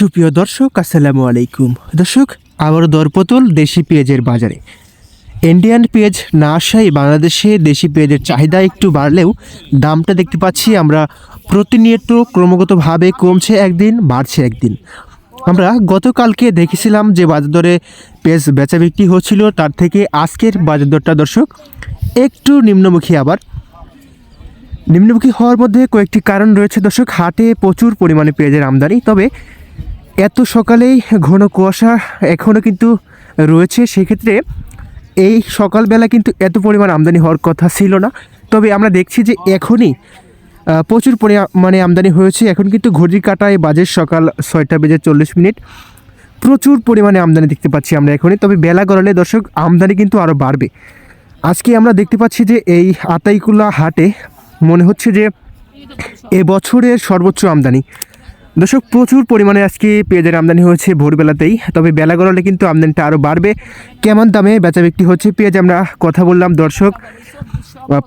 সুপ্রিয় দর্শক, আসসালামু আলাইকুম। দর্শক আবারও দরপতল দেশি পেঁয়াজের বাজারে। ইন্ডিয়ান পেঁয়াজ না আসায় বাংলাদেশে দেশি পেঁয়াজের চাহিদা একটু বাড়লেও দামটা দেখতে পাচ্ছি আমরা প্রতিনিয়ত ক্রমাগতভাবে কমছে একদিন, বাড়ছে একদিন। আমরা গতকালকে দেখেছিলাম যে বাজার দরে পেঁয়াজ বেচা বিক্রি হচ্ছিল, তার থেকে আজকের বাজার দরটা দর্শক, একটু নিম্নমুখী আবার। নিম্নমুখী হওয়ার মধ্যে কয়েকটি কারণ রয়েছে দর্শক, হাটে প্রচুর পরিমাণে পেঁয়াজের আমদানি, তবে এত সকালেই ঘন কুয়াশা এখনও কিন্তু রয়েছে, সেক্ষেত্রে এই সকালবেলা কিন্তু এত পরিমাণ আমদানি হওয়ার কথা ছিল না। তবে আমরা দেখছি যে এখনই প্রচুর পরিমাণে আমদানি হয়েছে। এখন কিন্তু ঘড়ির কাটায় বাজে সকাল ছয়টা বেজে চল্লিশ মিনিট। প্রচুর পরিমাণে আমদানি দেখতে পাচ্ছি আমরা এখনই। তবে বেলা গড়ালে দর্শক, আমদানি কিন্তু আরও বাড়বে। আজকে আমরা দেখতে পাচ্ছি যে এই আতাইকুলা হাটে মনে হচ্ছে যে এ বছরের সর্বোচ্চ আমদানি। দর্শক, প্রচুর পরিমাণে আজকে পেঁয়াজের আমদানি হয়েছে ভোরবেলাতেই, তবে বেলা গড়ালে কিন্তু আমদানিটা আরও বাড়বে। কেমন দামে বেচা বিক্রি হচ্ছে পেঁয়াজ আমরা কথা বললাম দর্শক।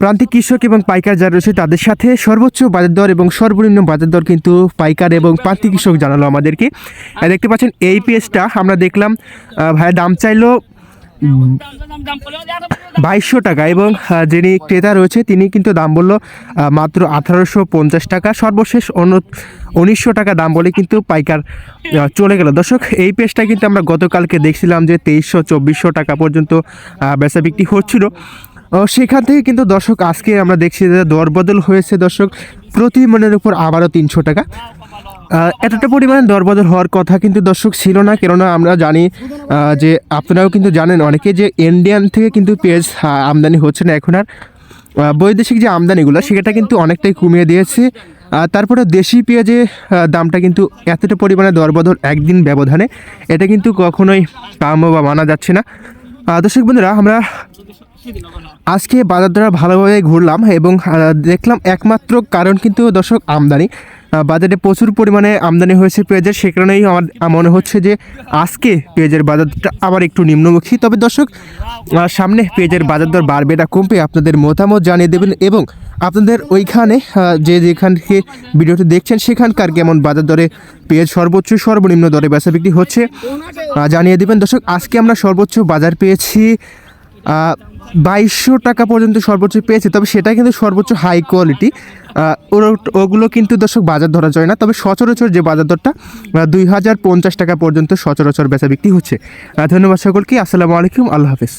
প্রান্তিক কৃষক এবং পাইকার যারা রয়েছে তাদের সাথে সর্বোচ্চ বাজার দর এবং সর্বনিম্ন বাজার দর কিন্তু পাইকার এবং প্রান্তিক কৃষক জানালো আমাদেরকে। দেখতে পাচ্ছেন, এই পেঁয়াজটা আমরা দেখলাম ভাইয়া দাম চাইলো বাইশশো টাকা এবং যিনি ক্রেতা রয়েছে, তিনি কিন্তু দাম বলল মাত্র আঠারোশো পঞ্চাশ টাকা। সর্বশেষ অন্য উনিশশো টাকা দাম বলে কিন্তু পাইকার চলে গেল। দর্শক, এই পেজটা কিন্তু আমরা গতকালকে দেখছিলাম যে তেইশশো, চব্বিশশো টাকা পর্যন্ত বেচা বিক্রি হচ্ছিল। সেখান থেকে কিন্তু দর্শক, আজকে আমরা দেখছি যে দরবদল হয়েছে দর্শক। প্রতি মনের উপর আবারও তিনশো টাকা। এতটা পরিমাণে দরবদল হওয়ার কথা কিন্তু দর্শক ছিল না, কেননা আমরা জানি যে আপনারাও কিন্তু জানেন অনেকে যে ইন্ডিয়ান থেকে কিন্তু পেঁয়াজ আমদানি হচ্ছে না এখন আর। বৈদেশিক যে আমদানিগুলো, সেটা কিন্তু অনেকটাই কমিয়ে দিয়েছে। তারপরে দেশি পেঁয়াজে দামটা কিন্তু এতটা পরিমাণে দরবদল একদিন ব্যবধানে, এটা কিন্তু কখনোই কাম্য বা মানা যাচ্ছে না। দর্শক বন্ধুরা, আমরা আজকে বাজার দ্বারা ভালোভাবে ঘুরলাম এবং দেখলাম একমাত্র কারণ কিন্তু দর্শক আমদানি। বাজারে প্রচুর পরিমাণে আমদানি হয়েছে পেঁয়াজের, সে কারণেই আমার মনে হচ্ছে যে আজকে পেঁয়াজের বাজারটা আবার একটু নিম্নমুখী। তবে দর্শক সামনে পেঁয়াজের বাজার দর বাড়বে না কমবে, আপনাদের মতামত জানিয়ে দেবেন এবং আপনাদের ওইখানে যে যেখান থেকে ভিডিওটি দেখছেন, সেখানকার কেমন বাজার দরে পেঁয়াজ সর্বোচ্চ, সর্বনিম্ন দরে বেচা বিক্রি হচ্ছে জানিয়ে দেবেন। দর্শক, আজকে আমরা সর্বোচ্চ বাজার পেয়েছি বাইশশো টাকা পর্যন্ত সর্বোচ্চ পেয়েছে, তবে সেটা কিন্তু সর্বোচ্চ হাই কোয়ালিটি ওগুলো কিন্তু দর্শক বাজার ধরা যায় না, তবে সচরাচর যে বাজার দরটা দুই হাজার পঞ্চাশ টাকা পর্যন্ত সচরাচর বেচা বিক্রি হচ্ছে। ধন্যবাদ সকলকে, আসসালামু আলাইকুম, আল্লাহ হাফেজ।